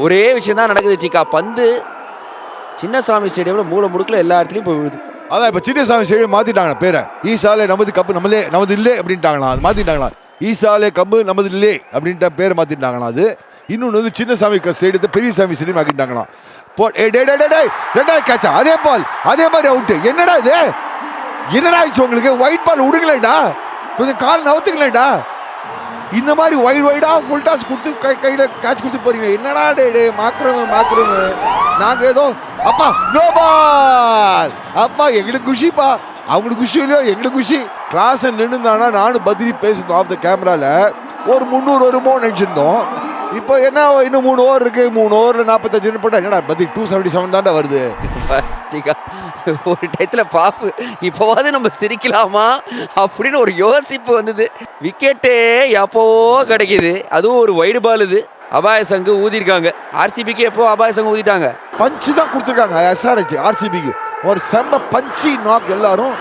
ஒரே விஷயம் தான் நடக்குது சிக்கா. பந்து சின்னசாமி ஸ்டேடியம்ல மூல முடுக்குல எல்லா இடத்துலயும் போய் விழுது. அதான் இப்ப சின்னசாமி ஸ்டேடியம் மாத்திட்டாங்க பேரை. ஈசாலே நமது கப்பு நம்மளே நமது இல்லை அப்படின்ட்டாங்களா அது மாத்திட்டாங்களாம் ஈசாலே கம்பு நமது இல்லை அப்படின்ட்டு பேரை மாத்திட்டாங்களாம் அது. இன்னொன்று வந்து சின்னசாமி க- ஸ்டேடியத்தை பெரியசாமி ஸ்டேடியம் ஆக்கிட்டாங்களாம் போ ஏ டே டே டே டே ரெண்டாவது கேட்சா அதே பால் அதே மாதிரி அவுட்டு என்னடா இது? என்னடா ஆயிடுச்சு உங்களுக்கு? ஒயிட் பால் விடுங்களேடா கொஞ்சம் கால் நவுத்துங்களேடா இந்த மாதிரி ஒயிட் ஒயிடா ஃபுல் டாஸ் கொடுத்து கை கையில் கேட்ச் கொடுத்து போறீங்க. என்னடா டே டே மாக்குறவங்க மாக்குறவங்க நாங்க ஏதோ அப்பா நோ பால் அப்பா எங்களுக்கு குஷிப்பா அவங்களுக்கு குஷி இல்லையோ? எங்களுக்கு குஷி. கிளாஸ் நின்றுந்தானா நானும் பத்ரி பேசணும் ஆஃப் த கேமரால ஒரு முந்நூறு வருமோ நினைச்சிருந்தோம். இப்போ என்ன இன்னும் மூணு ஓவர் இருக்கு. மூணு ஓவர்ல நாற்பத்தஞ்சு ரன் போட்டா என்னடா பத்ரி டூ செவன்டி செவன் தாண்டா வருது ஒரு டயத்துல பாப்பு இப்போவாது நம்ம சிரிக்கலாமா? அப்படின்னு ஒரு யோசிப்பு வந்தது. விக்கெட்டே எப்போ கிடைக்குது. அதுவும் ஒரு வைடு பால் இது. அபாய சங்கு ஊதிருக்காங்க ஆர்சிபிக்கு எப்போ அபாய சங்கு ஊதிட்டாங்க? பஞ்சு தான் கொடுத்துருக்காங்க. எஸ்ஆர்ஹெச் ஆர்சிபிக்கு ஒரு செம்ம பஞ்சி நாக் எல்லாரும்.